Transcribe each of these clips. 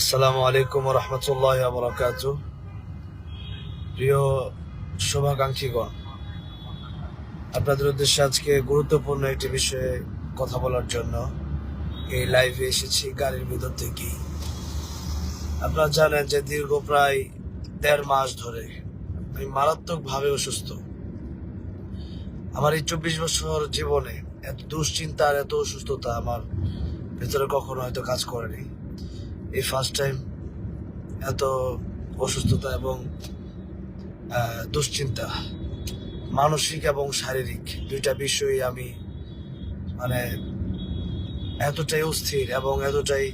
আসসালামু আলাইকুম রহমতুল্লাহ বরকাত প্রিয় শুভাকাঙ্ক্ষীগণ, আপনাদের উদ্দেশ্যে আজকে গুরুত্বপূর্ণ একটি বিষয়ে কথা বলার জন্য এই লাইভে এসেছি গাড়ির ভিতর থেকে আপনারা জানেন যে দীর্ঘ প্রায় দেড় মাস ধরে আমি মারাত্মকভাবে অসুস্থ। আমার এই চব্বিশ বছর জীবনে এত দুশ্চিন্তা আর এত অসুস্থতা আমার ভেতরে কখনো হয়তো কাজ করেনি। এই ফার্স্ট টাইম এত অসুস্থতা এবং দুশ্চিন্তা মানসিক এবং শারীরিক দুইটা বিষয়ই আমি মানে এতটাই অস্থির এবং এতটাই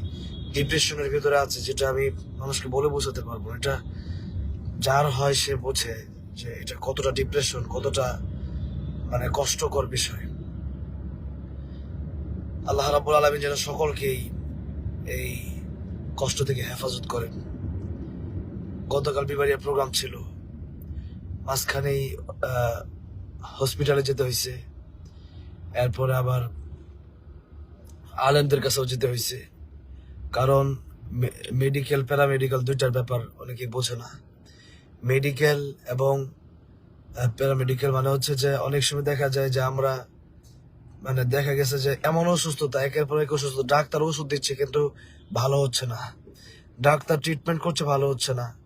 ডিপ্রেশনের ভিতরে আছে যেটা আমি মানুষকে বলে বোঝাতে পারব। এটা যার হয় সে বোঝে যে এটা কতটা ডিপ্রেশন কতটা মানে কষ্টকর বিষয়। আল্লাহ রাবুল আলমী যেন সকলকেই এই কষ্ট থেকে হেফাজত করেন। গতকাল বিবারিয়া প্রোগ্রাম ছিল। মাঝখানেই হসপিটালে যেতে হয়েছে। এরপরে আবার আলেমদের কাছেও যেতে হয়েছে। কারণ মেডিকেল প্যারামেডিকেল দুইটার ব্যাপার অনেকে বোঝে না। মেডিকেল এবং প্যারামেডিকেল মানে হচ্ছে যে অনেক সময় দেখা যায় যে আমরা মানে দেখা গেছে যে এমন অসুস্থতা, একের পর এক অসুস্থ ডাক্তার ওষুধ দিচ্ছে কিন্তু ভালো হচ্ছে না। ডাক্তার ট্রিটমেন্ট করছে ভালো হচ্ছে না।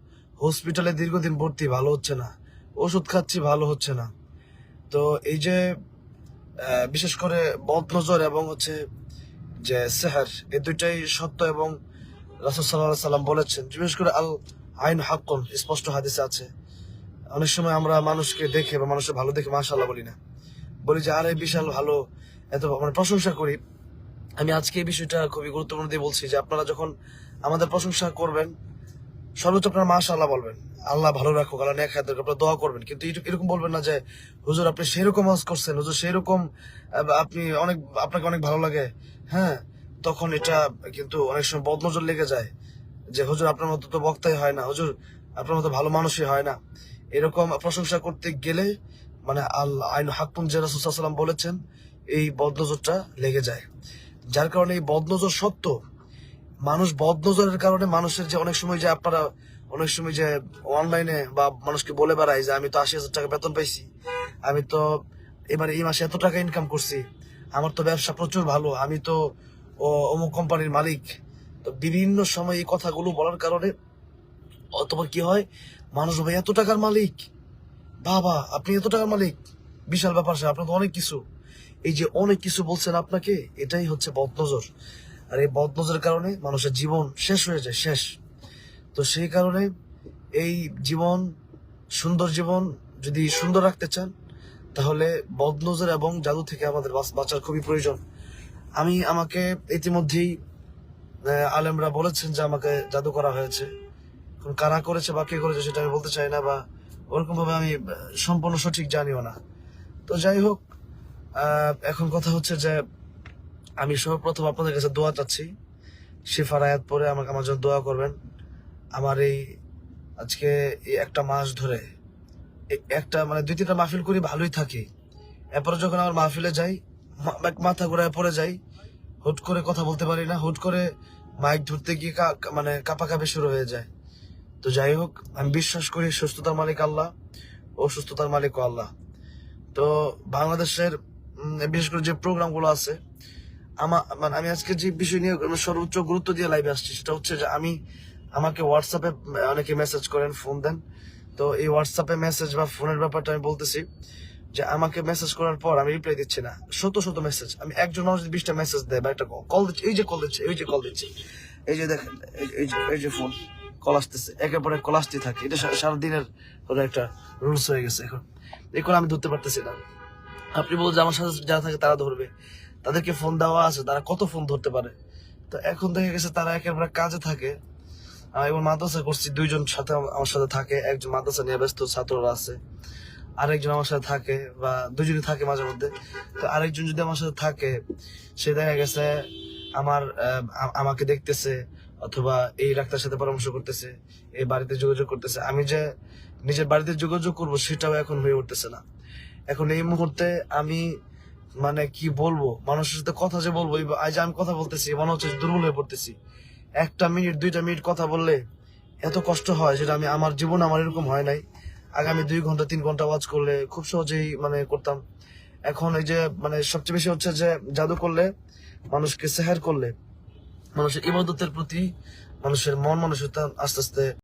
হসপিটালে দীর্ঘদিন ভর্তি ভালো হচ্ছে না। ওষুধ খাচ্ছি ভালো হচ্ছে না। তো এই যে বিশেষ করে বদনজর এবং হচ্ছে যে সেহার এই দুইটাই সত্য এবং রাসুল সাল্লাহ সাল্লাম বলেছেন। বিশেষ করে আল আইন হাক্কন, স্পষ্ট হাদিসে আছে। অনেক সময় আমরা মানুষকে দেখে বা মানুষের ভালো দেখে মাশাল্লাহ বলি না। বলি যে, আরে, বিশাল ভালো এত মানে প্রশংসা করি। আমি আজকে এই বিষয়টা খুবই গুরুত্বপূর্ণ দিয়ে বলছি যে আপনারা যখন আমাদের প্রশংসা করবেন, সর্বোচ্চ আপনারা মাশা আল্লাহ বলবেন। আল্লাহ ভালো রাখুক, আল্লাহ নেক হায়াত আপনারা দোয়া করবেন। কিন্তু এরকম বলবেন না যে, হুজুর, আপনি সেরকম হজ করছেন, হুজুর, সেরকম আপনি অনেক, আপনাকে অনেক ভালো লাগে। হ্যাঁ তখন এটা কিন্তু অনেক সময় বদনজর লেগে যায় যে, হুজুর, আপনার মতো তো বক্তাই হয় না। হুজুর, আপনার মতো ভালো মানুষই হয় না। এরকম প্রশংসা করতে গেলে মানে আল্লাহ আইন হাকুম যে রাসুসাল্লাম বলেছেন এই বদনজরটা লেগে যায়। যার কারণে এই বদনজর সত্য। মানুষ বদনজরের কারণে মানুষের যে অনেক সময় যে আপনারা অনেক সময় যে অনলাইনে বা মানুষকে বলে বেড়ায় যে, আমি তো আশি হাজার টাকা বেতন পাইছি। আমি তো এবার এই মাসে এত টাকা ইনকাম করছি। আমার তো ব্যবসা প্রচুর ভালো। আমি তো অমুক কোম্পানির মালিক। তো বিভিন্ন সময় এই কথাগুলো বলার কারণে অথবা কি হয়? মানুষ ভাই, এত টাকার মালিক? বাবা, আপনি এত টাকার মালিক? বিশাল ব্যাপার সে আপনার তো অনেক কিছু। এই যে অনেক কিছু বলছেন আপনাকে, এটাই হচ্ছে বদনজর। আর এই বদনজরের কারণে মানুষের জীবন শেষ হয়ে যায়, শেষ। তো সেই কারণে এই জীবন, সুন্দর জীবন যদি সুন্দর রাখতে চান, তাহলে বদনজর এবং জাদু থেকে আমাদের বাঁচ- বাঁচার খুবই প্রয়োজন। আমি আমাকে ইতিমধ্যেই আলেমরা বলেছেন যে আমাকে জাদু করা হয়েছে। এখন কারা করেছে বা কে করেছে সেটা আমি বলতে চাই না বা ওরকম ভাবে আমি সম্পূর্ণ সঠিক জানিও না। তো যাই হোক এখন কথা হচ্ছে যে আমি সর্বপ্রথম আপনাদের কাছে দোয়া চাচ্ছি। শিফার আয়াত পরে আমাকে আমার জন্য দোয়া করবেন। আমার এই আজকে একটা মাস ধরে একটা মানে দুই তিনটা মাহফিল করি ভালোই থাকি। এরপরে যখন আমার মাহফিলে যাই মাথা ঘুরায় পড়ে যাই, হুট করে কথা বলতে পারি না, হুট করে মাইক ধরতে গিয়ে মানে কাঁপাকাঁপি শুরু হয়ে যায়। তো যাই হোক, আমি বিশ্বাস করি সুস্থতার মালিক আল্লাহ ও সুস্থতার মালিক আল্লাহ। তো বাংলাদেশের বিশেষ করে যে প্রোগ্রামগুলো আছে আমার মানে আমি আজকে যে বিষয় নিয়ে সর্বোচ্চ গুরুত্ব দিয়ে লাইভে আসছি সেটা হচ্ছে যে আমি আমাকে হোয়াটসঅ্যাপে অনেকে মেসেজ করেন ফোন দেন। তো এই হোয়াটসঅ্যাপে মেসেজ বা ফোনের ব্যাপারটা আমি বলতেছি যে আমাকে মেসেজ করার পর আমি রিপ্লাই দিচ্ছি না। শত শত মেসেজ আমি একজন মানুষ যদি বিশটা মেসেজ দেয় বা একটা কল দিচ্ছে, এই যে কল দিচ্ছে, এই যে কল দিচ্ছে, এই যে দেখেন, এই- যে, এই যে ফোন কল আসতেছে, একের পরে কল আসতে থাকে। এটা সারাদিনের একটা রুলস হয়ে গেছে এখন। এখন আমি ধরতে পারতেছি না। আপনি বলছেন আমার সাথে যারা থাকে তারা ধরবে। তাদেরকে ফোন দেওয়া আছে, তারা কত ফোন ধরতে পারে? তো এখন দেখা গেছে তারা একেবারে কাজে থাকে। এবং মাদ্রাসা করছি, দুইজন সাথে আমার সাথে থাকে। একজন মাদ্রাসা নিয়ে ব্যস্ত, ছাত্ররা আছে। আরেকজন আমার সাথে থাকে বা দুজনই থাকে মাঝে মধ্যে। তো আরেকজন যদি আমার সাথে থাকে, সে দেখা গেছে আমার আমাকে দেখতেছে অথবা এই ডাক্তার সাথে পরামর্শ করতেছে, এই বাড়িতে যোগাযোগ করতেছে। আমি যে নিজের বাড়িতে যোগাযোগ করব সেটাও এখন হয়ে উঠতেছে না। এখন এই মুহূর্তে আমি মানে কি বলব, মানুষের সাথে কথা যে বলব আজ আমি কথা বলতেছি, মনে হচ্ছে দুর্বল হয়ে পড়তেছি। একটা মিনিট, দুইটা মিনিট কথা বললে এত কষ্ট হয় যেটা আমি, আমার জীবন আমার এরকম হয় নাই। আগামী দুই ঘণ্টা, তিন ঘণ্টা ওয়াচ করলে খুব সহজেই মানে করতাম। এখন এই যে মানে সবচেয়ে বেশি হচ্ছে যে জাদু করলে, মানুষকে সেহার করলে, মানুষের ইবাদতের প্রতি মানুষের মন মানসিকতা আস্তে আস্তে